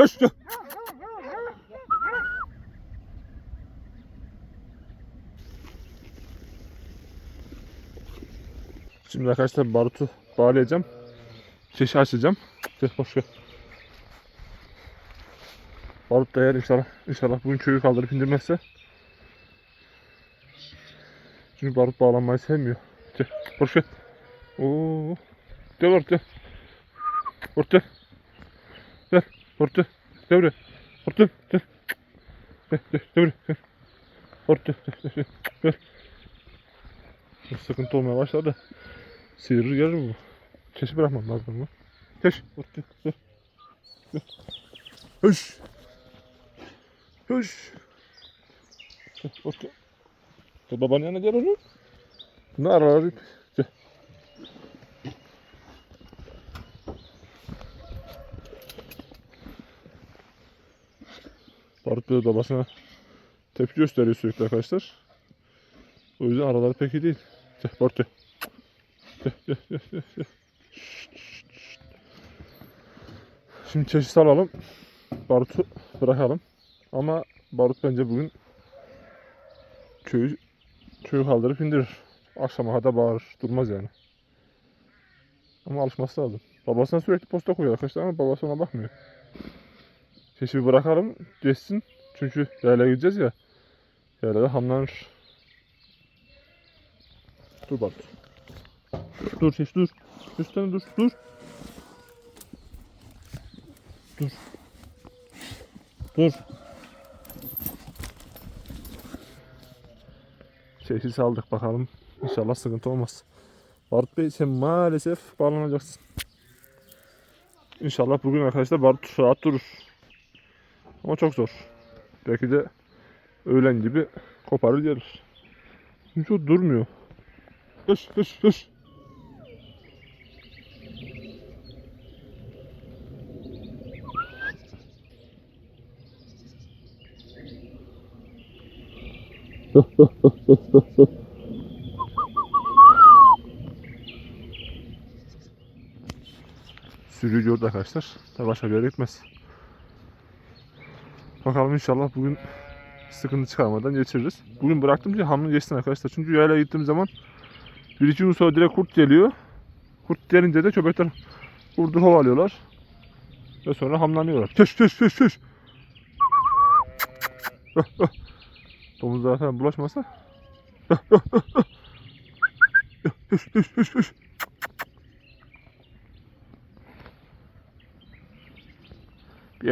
Gel. Şimdi arkadaşlar barutu bağlayacağım. Şişi açacağım. Gel hoş gel. Barut da eğer inşallah, inşallah bugün köyü kaldırıp indirmezse. Çünkü barut bağlanmayı sevmiyor. Gel hoş gel. Oo. Gel Barut gel. Gel. Gel. Gel. gel. Bir Sıkıntı olmaya başladı. Sıyırır gelir bu. Keşi bırakmam lazım bu. Keş. Gel. Hış. Hış. Gel babanın yanına gel oğlum. Ne arar ip? Gel. Barut böyle babasına tepki gösteriyor sürekli arkadaşlar. O yüzden araları pek iyi değil. Gel Barut gel. Gel gel gel. Şimdi çeşit alalım. Barut'u bırakalım. Ama Barut bence bugün köyü, köyü kaldırıp indirir. Akşama kadar bağırır. Durmaz yani. Ama alışması lazım. Babasına sürekli posta koyuyor arkadaşlar ama babası ona bakmıyor. Keşfi bırakalım geçsin. Çünkü yaylaya gideceğiz ya. Yaylada hamlanır. Dur bak. Dur Keş dur. Üstüne dur dur. Dur. Dur. Keşi saldık bakalım. İnşallah sıkıntı olmaz. Barut Bey sen maalesef bağlanacaksın. İnşallah bugün arkadaşlar Barut rahat durur. Ama çok zor. Belki de öğlen gibi koparır gelir. Çünkü durmuyor. Hış hış hış. Sürüyü gördü arkadaşlar. Tabi başka bir gitmez. Bakalım inşallah bugün sıkıntı çıkarmadan geçiririz. Bugün bıraktım ki hamle geçsin arkadaşlar. Çünkü yaylaya gittiğim zaman bir iki gün sonra direkt kurt geliyor. Kurt gelince de köpekler kurdu kovalıyorlar. Ve sonra hamlanıyorlar. Keş keş keş keş. Domuzlara falan bulaşmasa. Keş keş keş keş.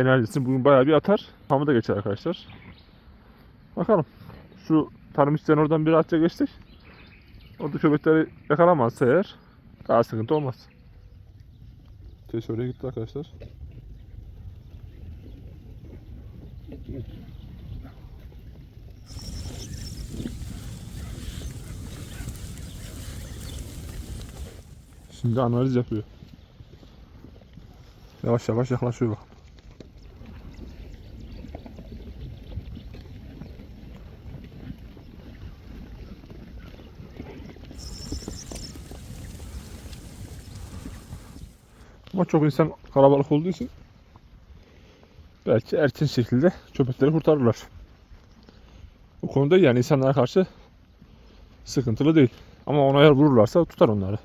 Enerjisini bugün bayağı bir atar. Hamı da geçer arkadaşlar. Bakalım. Şu tarım oradan bir rahatça geçtik. Orada köpekleri yakalamazsa eğer daha sıkıntı olmaz. Keş oraya gitti arkadaşlar. Şimdi analiz yapıyor. Yavaş yavaş yaklaşıyor bak. Çok insan kalabalık olduğu için belki erken şekilde köpekleri kurtarırlar. Bu konuda yani insanlara karşı sıkıntılı değil. Ama ona eğer vururlarsa tutar onları.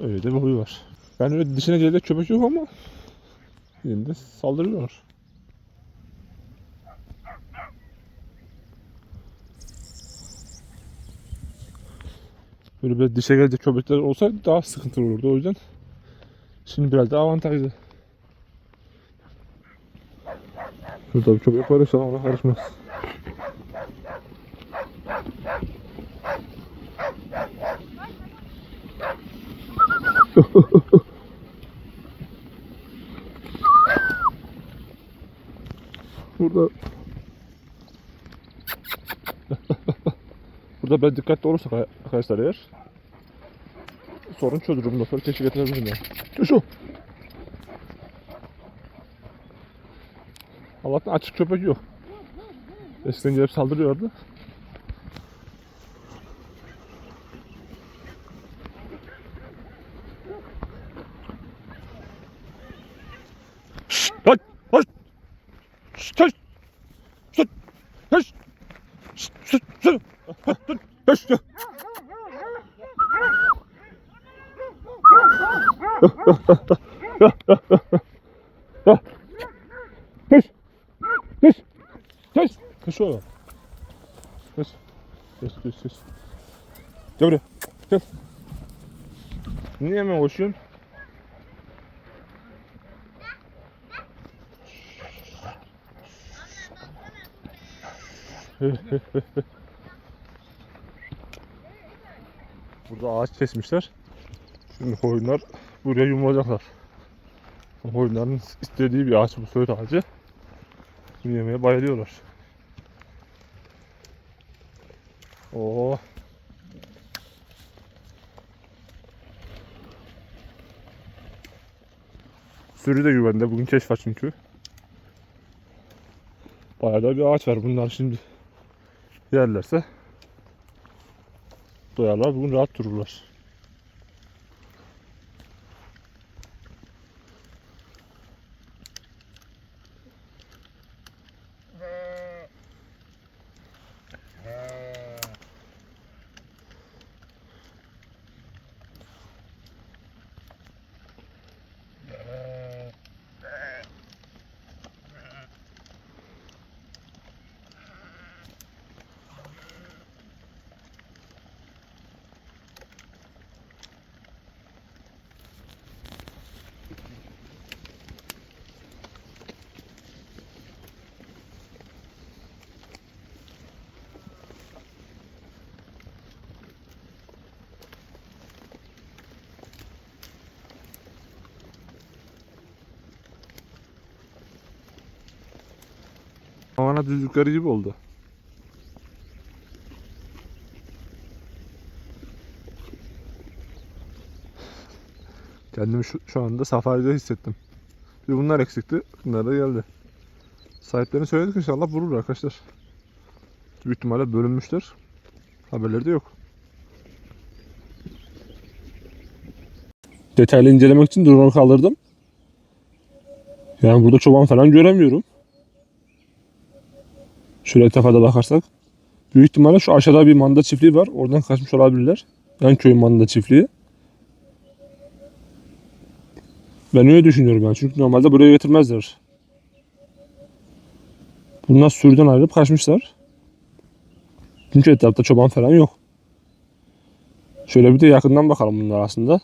Öyle de bir huyu var. Yani öyle dişine gelecek köpek yok ama yine de saldırıyorlar. Böyle bir dişe gelecek köpekler olsaydı daha sıkıntılı olurdu o yüzden. Şimdi biraz daha avantajlı. Şurada bir köpek var ya sana ona karışmaz. Burada Burada ben dikkatli olursak arkadaşlar eğer sorun çözülür bundan sonra keşke getirebilirim ya. Şu. Allah'tan açık köpek yok. Eskiden gelip saldırıyordu. Hış. Hış. Hış. Hış oğlum. Hış. Hış hış hış. Gel buraya. Gel. Niye hemen koşuyorsun? Burada ağaç kesmişler. Şimdi koyunlar buraya yumulacaklar. Koyunların istediği bir ağaç bu söğüt ağacı. Bunu yemeye bayılıyorlar. Oo. Sürü de güvende. Bugün keşf var çünkü. Bayağı da bir ağaç var. Bunlar şimdi yerlerse doyarlar. Bugün rahat dururlar. Havana düz gibi oldu. Kendimi şu, şu anda safaride hissettim. Bir bunlar eksikti. Bunlar da geldi. Sahiplerini söyledik inşallah vurur arkadaşlar. Büyük ihtimalle bölünmüşler. Haberleri de yok. Detaylı incelemek için drone'u kaldırdım. Yani burada çoban falan göremiyorum. Şöyle da bakarsak. Büyük ihtimalle şu aşağıda bir manda çiftliği var. Oradan kaçmış olabilirler. Yan köyün manda çiftliği. Ben öyle düşünüyorum yani. Çünkü normalde buraya getirmezler. Bunlar sürüden ayrılıp kaçmışlar. Çünkü etrafta çoban falan yok. Şöyle bir de yakından bakalım bunlar aslında.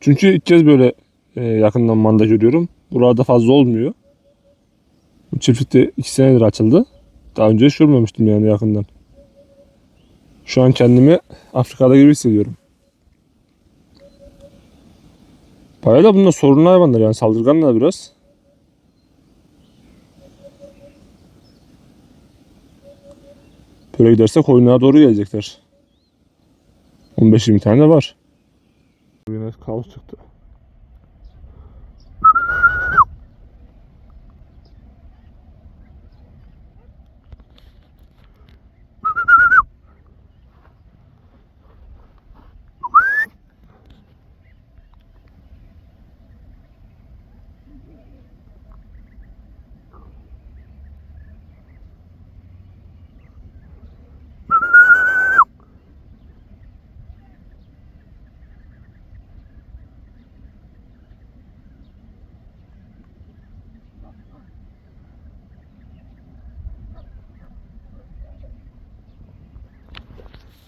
Çünkü ilk kez böyle e, yakından manda görüyorum. Burada fazla olmuyor. Bu çiftlik de 2 senedir açıldı. Daha önce hiç görmemiştim yani yakından. Şu an kendimi Afrika'da gibi hissediyorum. Bayağı da bunlar sorunlu hayvanlar yani saldırganlar biraz. Böyle giderse koyunlara doğru gelecekler. 15-20 tane var. Yine kaos çıktı.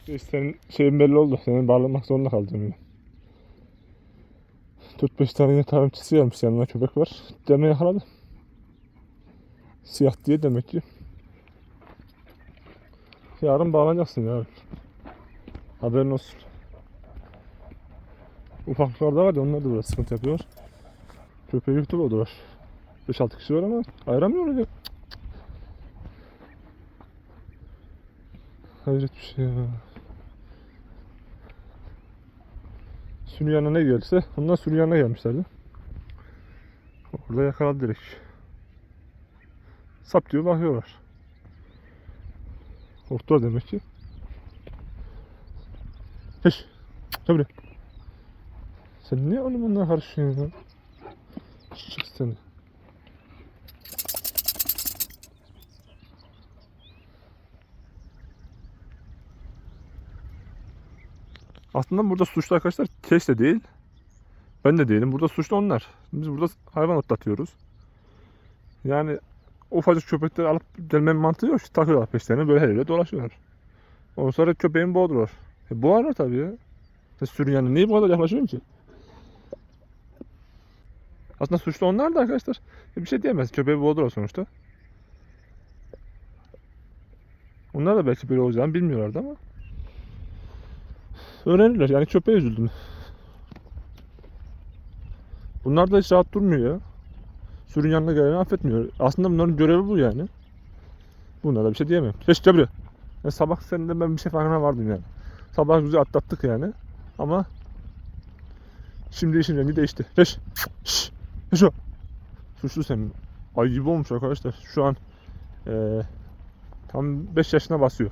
Senin şeyin belli oldu. Seni bağlamak zorunda kalacağım yine. 4-5 tane takipçisi gelmiş yanına köpek var. Deme yakaladı. Siyah diye demek ki. Yarın bağlanacaksın yarın. Haberin olsun. Ufaklıklar da var ya onlar da biraz sıkıntı yapıyor. Köpeği yutuluyordular. 5-6 kişi var ama ayıramıyorlar ya. Hayret bir şey ya. Sürü yanına ne gelse onlar sürü yanına gelmişlerdi. Orada yakaladı direkt. Sap diyor bakıyorlar. Korktular demek ki. Heş. Gel. Sen niye oğlum onlara karışıyorsun? Çık seni. Aslında burada suçlu arkadaşlar keş de değil. Ben de değilim. Burada suçlu onlar. Biz burada hayvan otlatıyoruz. Yani ufacık köpekleri alıp gelmenin mantığı yok. Takıyorlar peşlerine böyle her yere dolaşıyorlar. Ondan sonra köpeğin boğdular. E, boğarlar tabii ya. E, sürün niye bu kadar yaklaşıyorum ki? Aslında suçlu onlar da arkadaşlar. E, bir şey diyemez. Köpeği boğdular sonuçta. Onlar da belki böyle olacağını bilmiyorlardı ama. Öğrenirler. Yani köpeğe üzüldüm. Bunlar da hiç rahat durmuyor ya. Sürün yanına geleni affetmiyor. Aslında bunların görevi bu yani. Buna da bir şey diyemem. Geç gel buraya. Ya sabah seninle ben bir şey farkına vardım yani. Sabah güzel atlattık yani. Ama şimdi işin rengi değişti. Geç. Şşş. Geç o. Suçlu senin. Ay gibi olmuş arkadaşlar. Şu an eee tam 5 yaşına basıyor.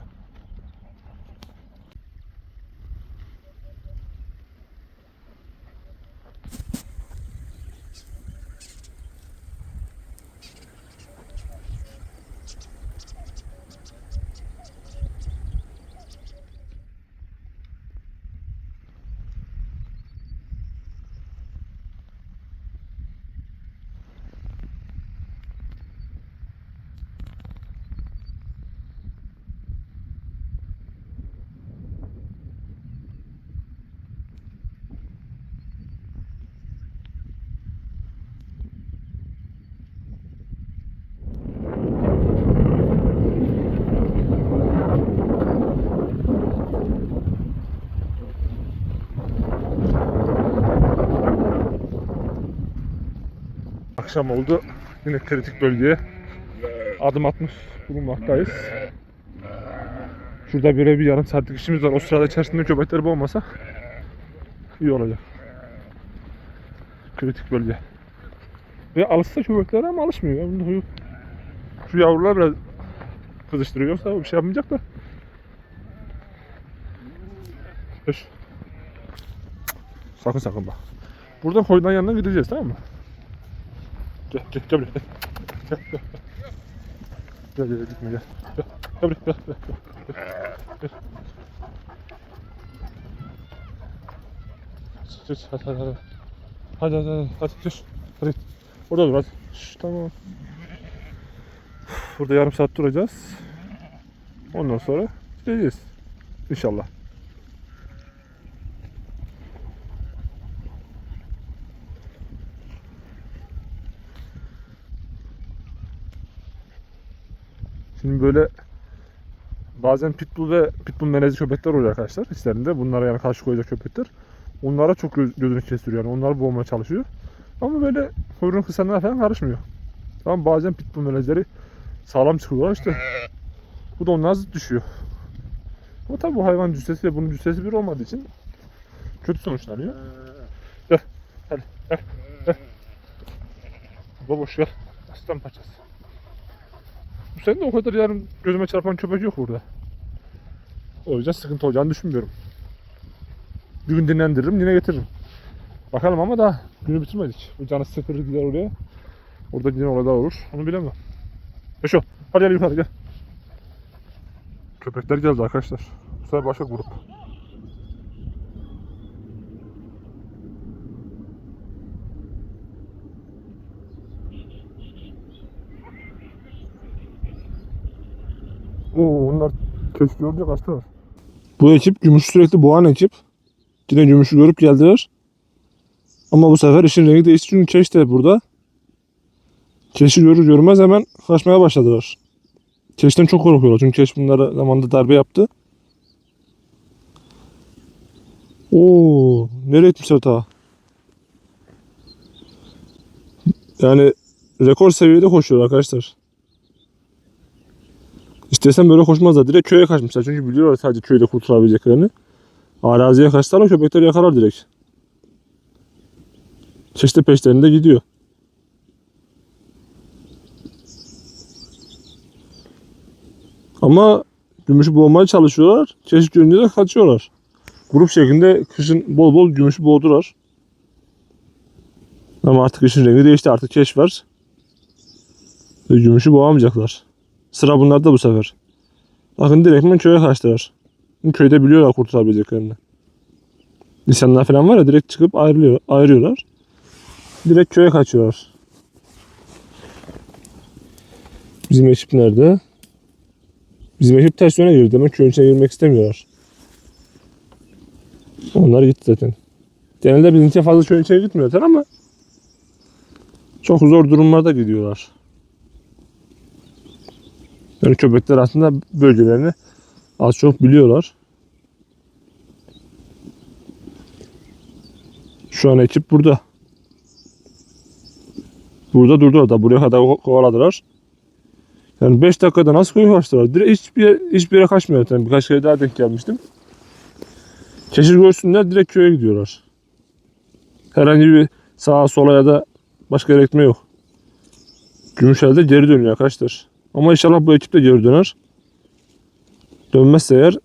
Akşam oldu. Yine kritik bölgeye adım atmış bulunmaktayız. Şurada böyle bir yarım saatlik işimiz var. O sırada içerisinde köpekleri boğmasa iyi olacak. Kritik bölge. Ve alışsa köpeklere ama alışmıyor. Şu yavrular biraz kızıştırıyor. Bir şey yapmayacak da. Sakın sakın bak. Buradan koydan yanına gideceğiz tamam mı? Gel gel gel buraya. Gel gel. Gel gel gitme gel. Gel buraya gel gel. Geç hadi hadi hadi. Hadi hadi hadi hadi. Hadi. Orada dur hadi. Şş, tamam. Burada yarım saat duracağız. Ondan sonra gideceğiz. İnşallah. Şimdi böyle bazen pitbull ve pitbull melezi köpekler oluyor arkadaşlar içlerinde. Bunlara yani karşı koyacak köpekler. Onlara çok göz, gözünü kestiriyor yani. Onları boğmaya çalışıyor. Ama böyle kuyruğun kısalarına falan karışmıyor. Tamam bazen pitbull melezleri sağlam çıkıyorlar işte. Bu da onlara zıt düşüyor. Ama tabi bu hayvan cüssesi ve bunun cüssesi bir olmadığı için kötü sonuçlanıyor. Gel. Hadi gel. Gel. Baboş gel. Aslan parçası. Bu sene de o kadar yarın gözüme çarpan köpek yok burada. O yüzden sıkıntı olacağını düşünmüyorum. Bir gün dinlendiririm yine getiririm. Bakalım ama daha günü bitirmedik. Bu canı sıfır gider oraya. Orada yine olaylar olur. Onu bilemem. Yaşo. Hadi gel yukarı gel. Köpekler geldi arkadaşlar. Bu sefer başka grup. Oo onlar keşke görecek açtılar. Bu ekip gümüş sürekli boğan ekip. Yine gümüşü görüp geldiler. Ama bu sefer işin rengi değişti çünkü keş de burada. Keşi görür görmez hemen kaçmaya başladılar. Keşten çok korkuyorlar çünkü keş bunlara zamanında darbe yaptı. Oo, nereye gitmişler ta? Yani rekor seviyede koşuyor arkadaşlar. İstesem böyle koşmazlar. Direkt köye kaçmışlar. Çünkü biliyorlar sadece köyde kurtulabileceklerini. Araziye kaçsalar köpekleri yakalar direkt. Çeşitli peşlerinde gidiyor. Ama gümüşü boğmaya çalışıyorlar. Çeşit görünce de kaçıyorlar. Grup şeklinde kışın bol bol gümüşü boğdular. Ama artık işin rengi değişti. Artık keş var. Ve gümüşü boğamayacaklar. Sıra bunlarda bu sefer. Bakın direktmen köye kaçtılar. Köyde biliyorlar kurtulabileceklerini. Lisanlar falan var ya direkt çıkıp ayrılıyor, ayırıyorlar. Direkt köye kaçıyorlar. Bizim ekip nerede? Bizim ekip ters yöne girdi. Demek köyün içine girmek istemiyorlar. Onlar gitti zaten. Genelde bizimki fazla köyün içine gitmiyorlar ama çok zor durumlarda gidiyorlar. Yani köpekler aslında bölgelerini az çok biliyorlar. Şu an ekip burada. Burada durdular da buraya kadar ko- kovaladılar. Yani 5 dakikada nasıl koyu kaçtılar? Direkt hiçbir, hiçbir yere kaçmıyor zaten. Birkaç kere daha denk gelmiştim. Keşir görsünler direkt köye gidiyorlar. Herhangi bir sağa sola ya da başka yere gitme yok. Gümüşel'de geri dönüyor arkadaşlar. Ama inşallah bu ekip de geri döner. Dönmezse eğer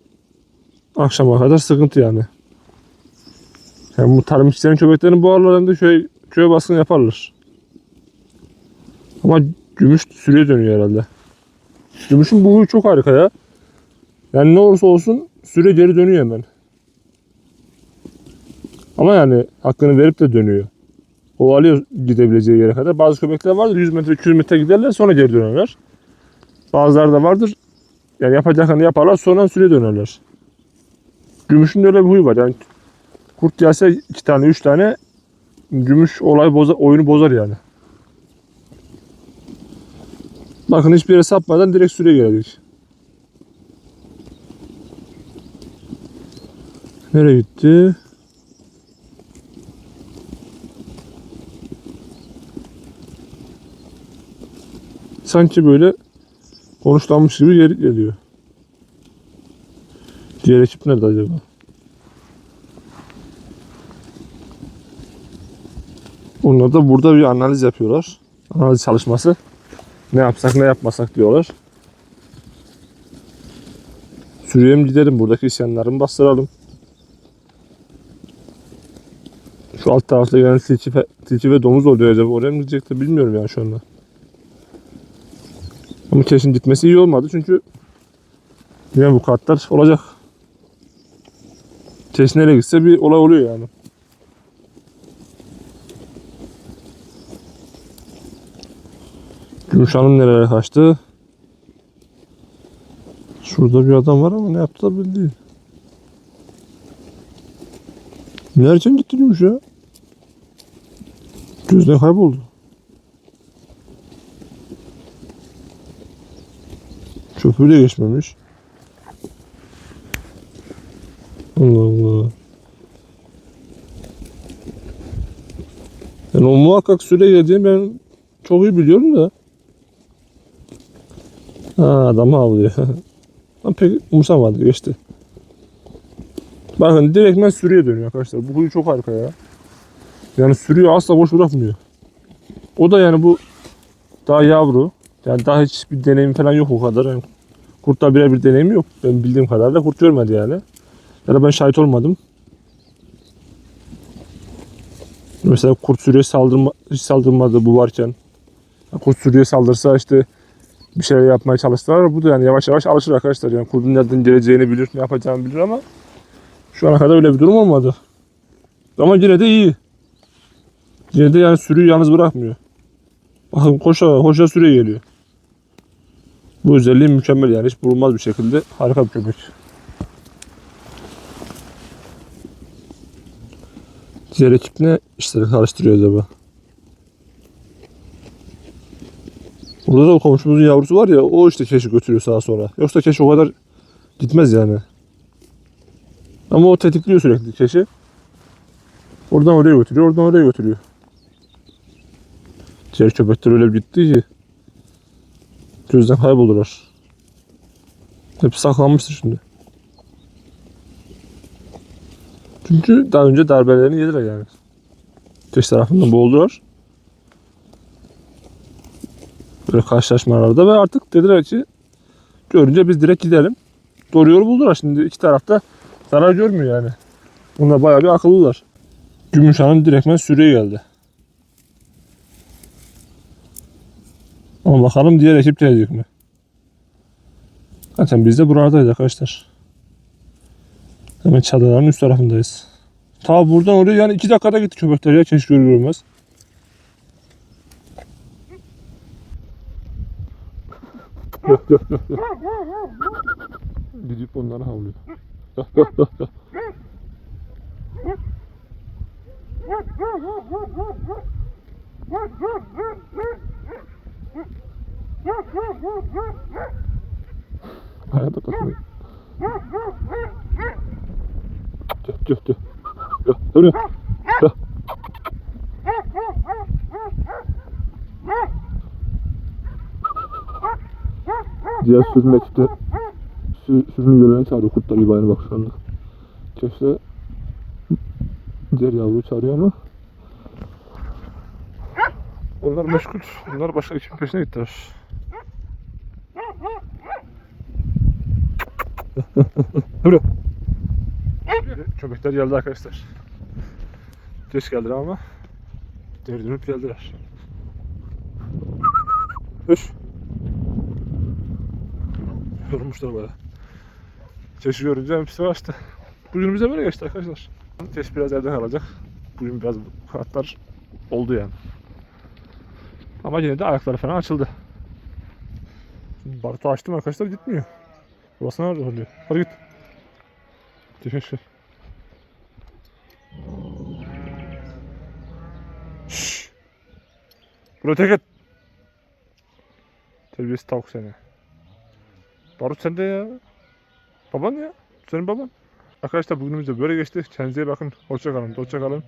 akşama kadar sıkıntı yani. Yani bu tarım işçilerin köpeklerin bu aralarında köy, köye baskın yaparlar. Ama gümüş sürüye dönüyor herhalde. Gümüşün bu huyu çok harika ya. Yani ne olursa olsun süre geri dönüyor hemen. Ama yani hakkını verip de dönüyor. O alıyor gidebileceği yere kadar. Bazı köpekler vardır 100 metre 200 metre giderler sonra geri dönerler. Bazıları da vardır yani yapacaklarını yaparlar sonra süre dönerler. Gümüşün de öyle bir huyu var. Yani kurt gelse iki tane üç tane gümüş olay bozar, oyunu bozar yani. Bakın hiçbir yere sapmadan direkt süre geldik. Nereye gitti? Sanki böyle konuşlanmış gibi geri geliyor. Diğer ekip nerede acaba? Onlar da burada bir analiz yapıyorlar. Analiz çalışması. Ne yapsak ne yapmasak diyorlar. Sürüye mi gidelim? Buradaki isyanları mı bastıralım? Şu alt tarafta gelen tilki, tilki ve domuz oluyor acaba. Oraya mı gidecekti bilmiyorum yani şu anda. Ama kesin gitmesi iyi olmadı çünkü yine bu kartlar olacak. Kesin nereye gitse bir olay oluyor yani. Gümüş Hanım nereye kaçtı? Şurada bir adam var ama ne yaptı da belli değil. Nereden gitti Gümüş ya? Gözden kayboldu. Köprü de geçmemiş. Allah Allah. Yani o muhakkak süre geldiğini ben çok iyi biliyorum da. Ha adam avlıyor. Ama pek umursamadı geçti. Bakın direktmen sürüye dönüyor arkadaşlar. Bu huyu çok harika ya. Yani sürüyor asla boş bırakmıyor. O da yani bu daha yavru. Yani daha hiçbir deneyim falan yok o kadar. Yani kurtla birebir deneyimi yok. Ben bildiğim kadarıyla kurt görmedi yani. Ya da ben şahit olmadım. Mesela kurt sürüye saldırma, saldırmadı bu varken. Kurt sürüye saldırsa işte bir şeyler yapmaya çalıştılar. Bu da yani yavaş yavaş alışır arkadaşlar. Yani kurdun nereden geleceğini bilir, ne yapacağını bilir ama şu ana kadar öyle bir durum olmadı. Ama yine de iyi. Yine de yani sürüyü yalnız bırakmıyor. Bakın koşa koşa sürüye geliyor. Bu özelliği mükemmel yani hiç bulunmaz bir şekilde harika bir köpek. Diğer ekip ne işleri karıştırıyor acaba? Burada da o komşumuzun yavrusu var ya o işte keşi götürüyor sağa sola. Yoksa keşi o kadar gitmez yani. Ama o tetikliyor sürekli keşi. Oradan oraya götürüyor, oradan oraya götürüyor. Diğer köpekler öyle gitti ki gözden kayboldular. Hepsi saklanmıştır şimdi. Çünkü daha önce darbelerini yediler yani. Keş tarafından boğuldular. Böyle karşılaşmalarda ve artık dediler ki görünce biz direkt gidelim. Doğru yolu buldular. Şimdi iki tarafta zarar görmüyor yani. Bunlar bayağı bir akıllılar. Gümüşhan'ın direktmen sürüye geldi. Ama bakalım diğer ekip gelecek mi? Zaten biz de buralardayız arkadaşlar. Hemen çadırların üst tarafındayız. Ta buradan oraya yani iki dakikada gitti köpekler ya keşke görür görmez. Gidip onları havlıyor. Hayata kalkmıyor. Tüh tüh tüh. Dur. Yok. Diğer sürüm ekibi sür, sürünü görene çağırıyor kurtlar gibi aynı bak şu anda. Köfte diğer yavruyu çağırıyor ama onlar meşgul. Onlar başka ekibin peşine gittiler. Buraya. Köpekler geldi arkadaşlar. Geç geldiler ama geri dönüp geldiler. Hoş. Yorulmuşlar baya. Keşi görünce hepsi açtı. Bugünümüze böyle geçti arkadaşlar. Keş biraz yerden alacak. Bugün biraz kanatlar oldu yani. Ama yine de ayakları falan açıldı. Şimdi açtım arkadaşlar gitmiyor. Burası nerede oluyor? Hadi git. Teşekkür. Şşş. Buraya tek et. Terbiyesiz tavuk seni. Barut sende ya. Baban ya. Senin baban. Arkadaşlar bugünümüz de böyle geçti. Kendinize iyi bakın. Hoşça kalın. Hoşça kalın.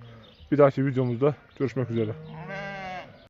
Bir dahaki videomuzda görüşmek üzere.